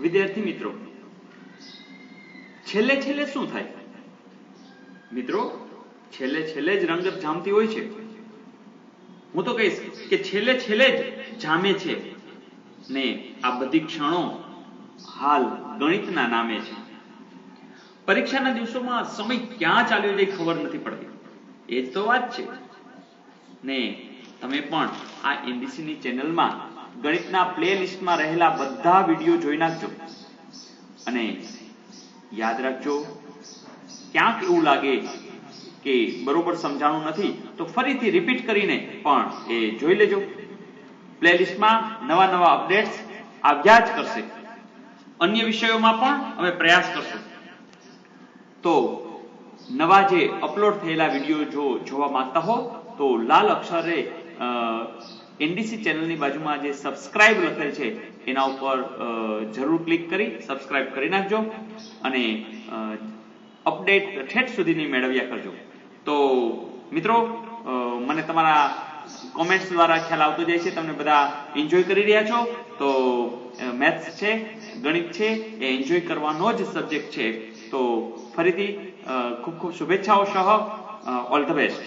વિદ્યાર્થી મિત્રો, છેલ્લે છેલ્લે શું થાય? મિત્રો, છેલ્લે છેલ્લે જ રંગત જામતી હોય છે. હું તો કહીશ કે છેલ્લે છેલ્લે જ જામે છે. ને આ બધી ક્ષણો હાલ ગણિતના નામે છે. પરીક્ષાના દિવસોમાં સમય ક્યાં ચાલ્યો જાય ખબર નથી પડતી. એ જ તો વાત છે. ને તમે પણ આ એનડીસીની ચેનલમાં ગણિતના પ્લે લિસ્ટમાં રહેલા બધા વીડિયો જોઈ નાખજો. અને યાદ રાખજો, ક્યાંક એવું લાગે કે બરોબર સમજાણું નથી, તો ફરીથી રિપીટ કરીને પણ એ જોઈ લેજો. પ્લેલિસ્ટમાં નવા નવા અપડેટ્સ આવ્યા જ કરશે. અન્ય વિષયોમાં પણ અમે પ્રયાસ કરશું. તો નવા જે અપલોડ થયેલા વીડિયો જો જોવા માંગતા હો, તો લાલ અક્ષરે એનડીસી ચેનલની બાજુમાં જે સબસ્ક્રાઇબ લખેલ છે. એના ઉપર જરૂર ક્લિક કરી સબસ્ક્રાઇબ કરી નાખજો અને અપડેટ ઠેઠ સુધીની મેળવ્યા કરજો. તો, મિત્રો મને તમારા કોમેન્ટ્સ દ્વારા ખ્યાલ આવતો જાય છે. તમને બધા એન્જોય કરી રહ્યા છો. તો મેથ્સ છે, ગણિત છે, એ એન્જોય કરવાનો જ સબ્જેક્ટ છે. તો, ફરીથી ખૂબ ખૂબ શુભેચ્છાઓ સહ. All the best